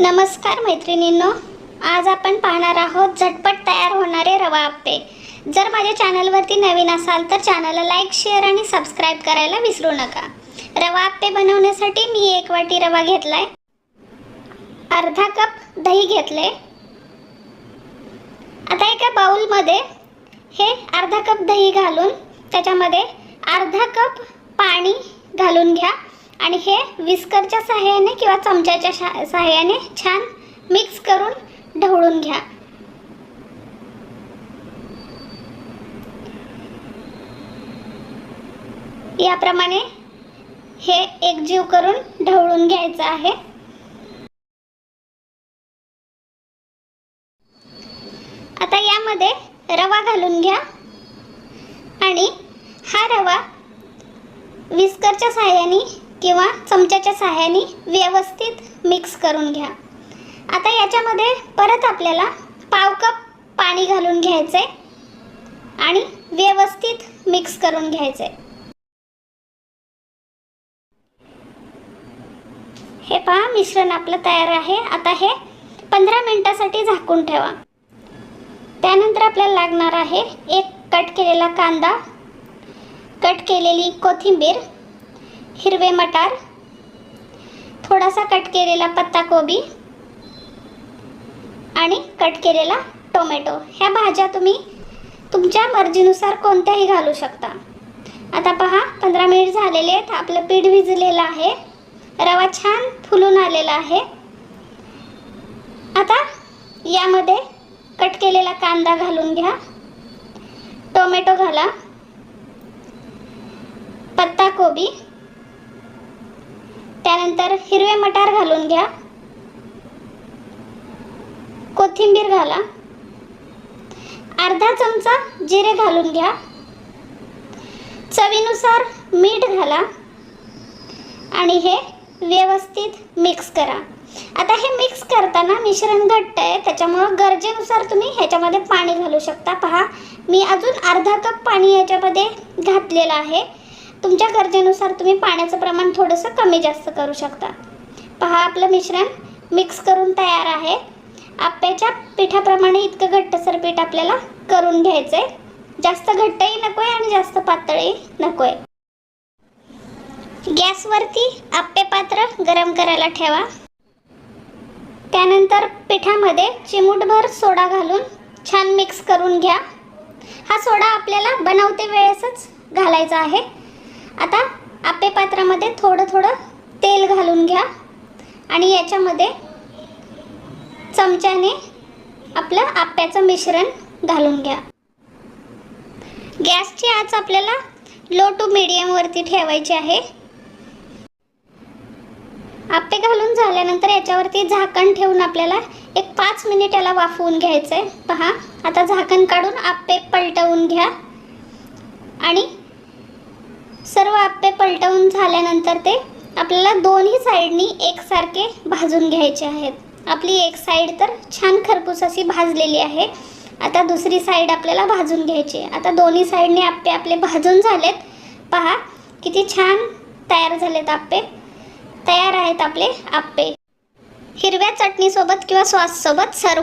नमस्कार मैत्रिणींनो आज आपण पाहणार आहोत झटपट तयार होणारे रवा आप्पे जर माझ्या चॅनलवरती नवीन असाल तर चॅनलला लाईक शेअर आणि सबस्क्राईब करायला विसरू नका. रवा आप्पे बनवण्यासाठी मी एक वाटी रवा घेतलाय. अर्धा कप दही घेतले आता एका बाउलमध्ये हे अर्धा कप दही घालून त्याच्यामध्ये अर्धा कप पाणी घालून घ्या. आणि हे विस्करच्या सहाय्याने किंवा चमच्याच्या शा सहाय्याने छान मिक्स करून ढवळून घ्या. याप्रमाणे हे एकजीव करून ढवळून घ्यायचं आहे. आता यामध्ये रवा घालून घ्या. आणि हा रवा विस्करच्या सहाय्याने किंवा चमच्याच्या सहाय्याने व्यवस्थित मिक्स करून घ्या. आता याच्यामध्ये परत आपल्याला पाव कप पाणी घालून घ्यायचे आणि व्यवस्थित मिक्स करून घ्यायचे. हे पहा मिश्रण आपलं तयार आहे. आता हे पंधरा मिनटासाठी झाकून ठेवा. त्यानंतर आपल्याला लागणार आहे एक कट केलेला कांदा कट केलेली कोथिंबीर हिरवे मटार थोडासा कट केलेला पत्ताकोबी आणि कट केलेला टोमॅटो. ह्या भाज्या तुम्ही तुमच्या मर्जीनुसार कोणत्याही घालू शकता. आता पहा पंधरा मिनिट झालेले आहेत. आपलं पीठ भिजलेलं आहे. रवा छान फुलून आलेला आहे. आता यामध्ये कट केलेला कांदा घालून घ्या. टोमॅटो घाला. पत्ताकोबी त्यानंतर हिरवे मटार घालून घ्या. कोथिंबीर घाला. अर्धा चमचा जिरे घालून घ्या. चवीनुसार मीठ घाला. आणि हे व्यवस्थित मिक्स करा. आता हे मिक्स करताना मिश्रण घट्ट आहे त्याच्यामुळं गरजेनुसार तुम्ही ह्याच्यामध्ये पाणी घालू शकता. पहा मी अजून अर्धा कप पाणी याच्यामध्ये घातलेलं आहे. तुमच्या गरजेनुसार तुम्ही पाण्याचं प्रमाण थोडंसं कमी जास्त करू शकता. पहा आपलं मिश्रण मिक्स करून तयार आहे. आप्याच्या पिठाप्रमाणे इतकं घट्टसर पीठ आपल्याला करून घ्यायचं आहे जास्त घट्टही नको आहे आणि जास्त पातळही नको आहे गॅसवरती आप्पे पात्र गरम करायला ठेवा. त्यानंतर पिठामध्ये चिमूटभर सोडा घालून छान मिक्स करून घ्या. हा सोडा आपल्याला बनवते वेळेसच घालायचा आहे. आता आप्पे पात्रामध्ये थोडं थोडं तेल घालून घ्या. आणि याच्यामध्ये चमच्याने आपलं आप्याचं मिश्रण घालून घ्या. गॅसची आच आपल्याला लो टू मिडियमवरती ठेवायची आहे. आप्पे घालून झाल्यानंतर याच्यावरती झाकण ठेवून आपल्याला एक पाच मिनिट याला वाफवून घ्यायचं आहे पहा आता झाकण काढून आप्पे पलटवून घ्या. आणि सर्व आप्पे पलटवून झाल्यानंतर ते आपल्याला दोन्ही साईडनी एकसारखे भाजून घ्यायचे आहेत. आपली एक साईड तर छान खरपूस अशी भाजलेली आहे. आता दुसरी साईड आपल्याला भाजून घ्यायची आहे. आता दोन्ही साईडने आप्पे आपले भाजून झालेत. पहा किती छान तयार झालेत आप्पे तयार आहेत आपले आप्पे हिरव्या चटणीसोबत किंवा सॉससोबत सर्व